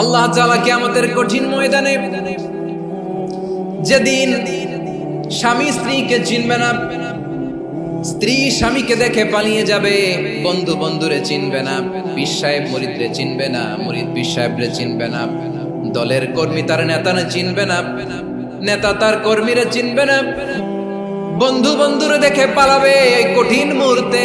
আল্লাহ তাআলা কিয়ামতের কঠিন ময়দানে যেদিন স্বামী স্ত্রীকে চিনবে না, স্ত্রী স্বামীকে দেখে পালিয়ে যাবে, বন্ধু বন্ধুরে চিনবে না সাহেব মরিদরে চিনবে না, মরিদ পীর সাহেবরে চিনবে না, দলের কর্মী তার নেতারে চিনবে না, নেতা তার কর্মীরে চিনবে না, বন্ধু বন্ধুরে দেখে পালাবে এই কঠিন মুহূর্তে।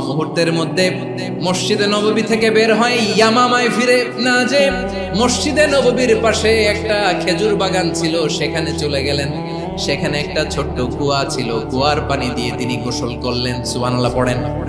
মুহূর্তের মধ্যে মসজিদে নববী থেকে বের হয়, ইয়ামামায় ফিরে না যে মসজিদে নববীর পাশে একটা খেজুর বাগান ছিল, সেখানে চলে গেলেন। সেখানে একটা ছোট্ট কুয়া ছিল, কুয়ার পানি দিয়ে তিনি গোসল করলেন। সুবহানাল্লাহ, পড়েন।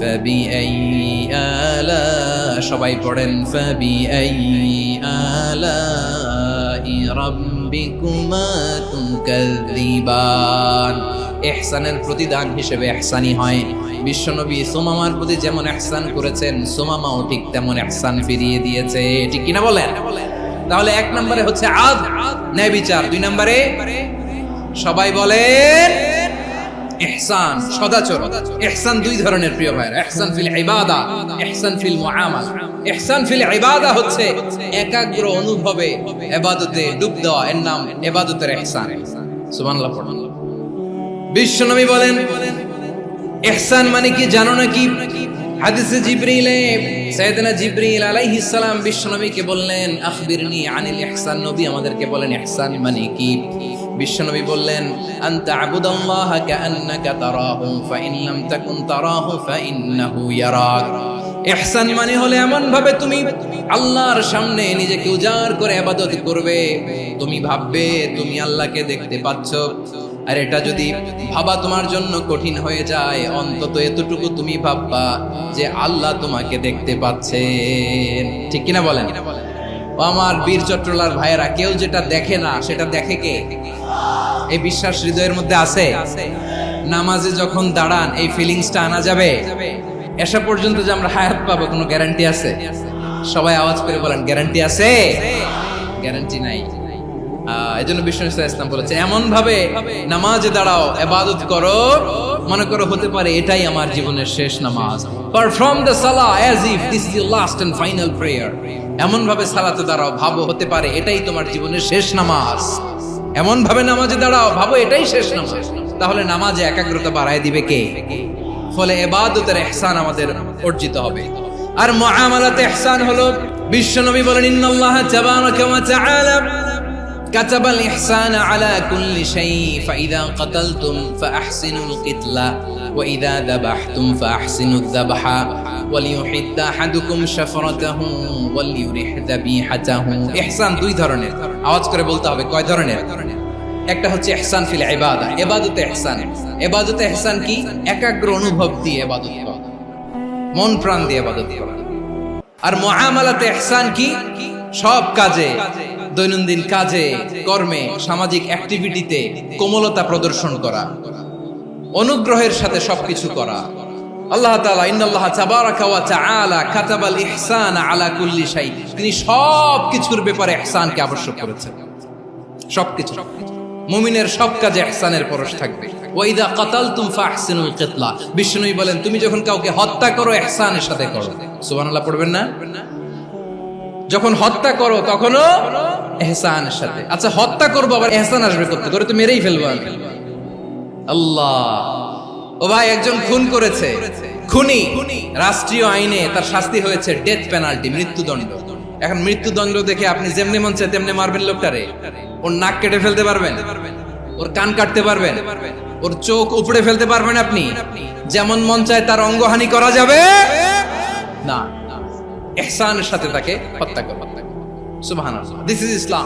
فبأي آلاء সবাই পড়েন فبأي آلاء ربكما تكذبان ইহসানের প্রতিদান হিসেবে ইহসানি হয় বিশ্বনবী সোমামার প্রতি যেমন এহসান করেছেন সোমামাও ঠিক তেমন এহসান ফিরিয়ে দিয়েছে ঠিক কিনা বলেন তাহলে এক নম্বরে হচ্ছে আদ ন্যায় বিচার দুই নম্বরে সবাই বলেন ইহসান সদাচর ইহসান দুই ধরনের প্রিয় ভাইরা ইহসান ফিল ইবাদা, ইহসান ফিল মুআমালা। ইহসান ফিল ইবাদা হচ্ছে একাগ্র অনুভবে ইবাদতে ডুব দেওয়া। এর নাম ইবাদতের ইহসান। সুবহানাল্লাহ পড়ুন বিশ্বনবী বলেন, ইহসান মানে কি জানো নাকি? হাদিসে জিবরিলে, সাইয়েদনা জিবরিল আলাইহিস সালাম বিশ্বনবীকে বললেন, আখবিরনি আনিল ইহসান। নবী আমাদেরকে বলেন, ইহসান মানে কি? বিশ্বনবী বললেন, আনতা আবুদাল্লাহ কাআন্নাকা তারাহু ফাইন লাম তাকুন তারাহু ফাইন্নাহু ইয়ারাক। ইহসান মানে হলে এমন ভাবে তুমি আল্লাহর সামনে নিজেকে উজাড় করে করবে। তুমি ভাববে, তুমি আল্লাহকে দেখতে পাচ্ছ। আর এটা যদি ভাবা তোমার জন্য কঠিন হয়ে যায়, অন্তত এতটুকু তুমি ভাববা যে আল্লাহ তোমাকে দেখতে পাচ্ছেন। ঠিক কিনা বলেন? ও আমার বীর চট্টলার ভাইয়েরা, কেউ যেটা দেখে না, সেটা দেখে কে? এই বিশ্বাস হৃদয়ের মধ্যে আছে? নামাজে যখন দাঁড়ান, এই ফিলিংসটা আনা যাবে? এসা পর্যন্ত যে আমরা হায়াত পাবো, কোনো গ্যারান্টি আছে? সবাই আওয়াজ করে বলেন গ্যারান্টি আছে? গ্যারান্টি নাই। এই জন্য বিষ্ণু ইসলাম বলেছে এমন ভাবে নামাজে দাঁড়াও, এবাদত করো। মনে করো, হতে পারে এটাই আমার জীবনের শেষ নামাজ। পারফর্ম দ্য সালা as if this is last and final prayer এমন ভাবে সালাতে দাঁড়াও ভাবো হতে পারে এটাই তোমার জীবনের শেষ নামাজ এমন ভাবে নামাজে দাঁড়াও ভাবো এটাই শেষ নামাজ তাহলে নামাজে একাগ্রতা বাড়ায় দিবে কে ফলে এবাদতের এহসান আমাদের অর্জিত হবে আর মুআমালাতে ইহসান হলো বিশ্বনবী বলেন ইন্নাল্লাহ তাবারাকা ওয়া তাআলা كتب الإحسان على كل شيء فإذا قتلتم فأحسنوا القتلة وإذا ذبحتم فأحسنوا الذبح দুই ধরনের। আওয়াজ করে বলতে হবে কয় ধরনের? একটা হচ্ছে ইহসান ফিল ইবাদা, ইবাদতে ইহসান। ইবাদতে ইহসান কি? একাগ্র অনুভব দিয়ে ইবাদত মন প্রাণ দিয়ে ইবাদত আর মুআমালাতে ইহসান কি? সব কাজে, দৈনন্দিন কাজে, কর্মে, সামাজিক অ্যাক্টিভিটিতে কোমলতা প্রদর্শন করা। অনুগ্রহের সাথে সবকিছু করা। আল্লাহ আলা তিনি সব কিছুর ব্যাপারে সব কাজে পরশ থাকবে। বিষ্ণুই বলেন, তুমি যখন কাউকে হত্যা করো, ইহসানের সাথে করো। সুবহানাল্লাহ, পড়বেন না? যখন হত্যা করো, তখনও এহসানের সাথে। আচ্ছা হত্যা করব আবার এহসান আসবে করতে করে তো মেরেই ফেলব আমি। আল্লাহ। ও ভাই, একজন খুন করেছে। খুনি রাষ্ট্রীয় আইনে তার শাস্তি হয়েছে ডেথ পেনাল্টি মৃত্যুদণ্ড। এখন মৃত্যুদণ্ড দেখে আপনি যেমনি মন চায় তেমনি মারবেন লোকটারে। ওর নাক কেটে ফেলতে পারবেন, ওর কান কাটতে পারবেন, ওর চোখ উপড়ে ফেলতে পারবেন আপনি। যেমন মন চায় তার অঙ্গহানি করা যাবে। না এহসানের সাথে তাকে হত্যা করো। সুবহানাল্লাহ। This is Islam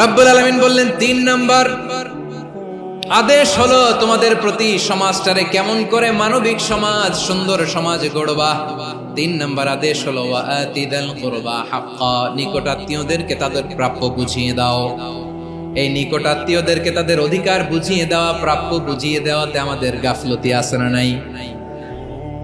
রাব্বুল আলামিন বললেন, তিন নাম্বার। আদেশ হলো তোমাদের প্রতি সমাজটারে কেমন করে মানবিক সমাজ, সুন্দর সমাজ গড়বা। তিন নাম্বার আদেশ হলো কুরবা হাক্কা, নিকটাত্মীয়দেরকে তাদের প্রাপ্য বুঝিয়ে দাও। এই নিকটাত্মীয়দেরকে তাদের অধিকার বুঝিয়ে দেওয়া, প্রাপ্য বুঝিয়ে দেওয়াতে আমাদের গাফলতি আছে না নাই?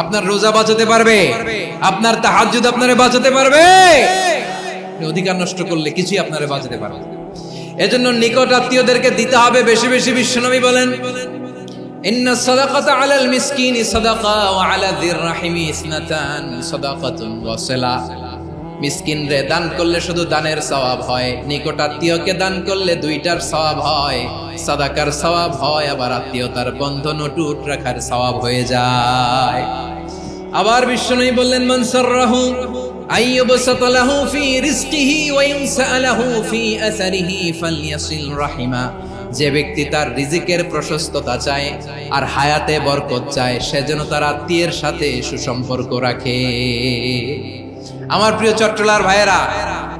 আপনার রোজা বাঁচাতে পারবে। আপনার তাহাজ্জুদ আপনারে বাঁচাতে পারবে। অধিকার নষ্ট করলে কিছুই আপনারে বাঁচাতে পারবে এজন্য নিকট আত্মীয়দেরকে দিতে হবে বেশি বেশি বিশ্বনবী বলেন, ইন্না আলাল মিসকিনি সাদাকা ওয়া আলা যির রাহিমি ইসনাতান সাদাকাতুন ওয়া মিসকিন রে দান করলে শুধু দানের সওয়াব হয় নিকট আত্মীয়কে দান করলে দুইটার সওয়াব হয়। সাদাকার সওয়াব হয়, আবার আত্মীয়তার বন্ধন অটুট রাখার সওয়াব হয়ে যায়। আবার বিষ্ণুই বললেন আইয়ুবসাত লাহু ফি যে ব্যক্তি তার রিজিকের প্রশস্ততা চায় আর হায়াতে বরকত চায়, সে যেন তার আত্মীয়ের সাথে সুসম্পর্ক রাখে। আমার প্রিয় চট্টলার ভাইয়েরা,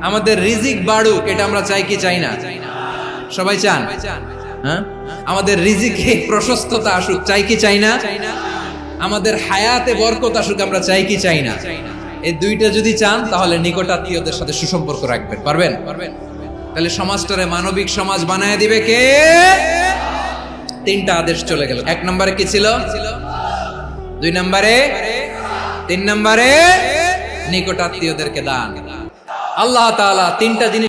আমাদের রিজিক বাড়ুক, এটা আমরা চাই কি চাই না? সবাই চান? হ্যাঁ? আমাদের রিজিকে প্রশস্ততা আসুক, চাই কি চাই না? আমাদের হায়াতে বরকত আসুক, আমরা চাই কি চাই না? এই দুইটা যদি চান, তাহলে নিকটাত্মীয়দের সাথে সুসম্পর্ক রাখবেন, পারবেন? পারবেন তাহলে সমাজটারে মানবিক সমাজ বানায় দিবে কে? তিনটা আদেশ চলে গেল। এক নম্বরে কি ছিল? দুই নম্বরে? তিন নম্বরে? নিকটাত্মীয়দেরকে দান। আল্লাহ তিনটা জিনিস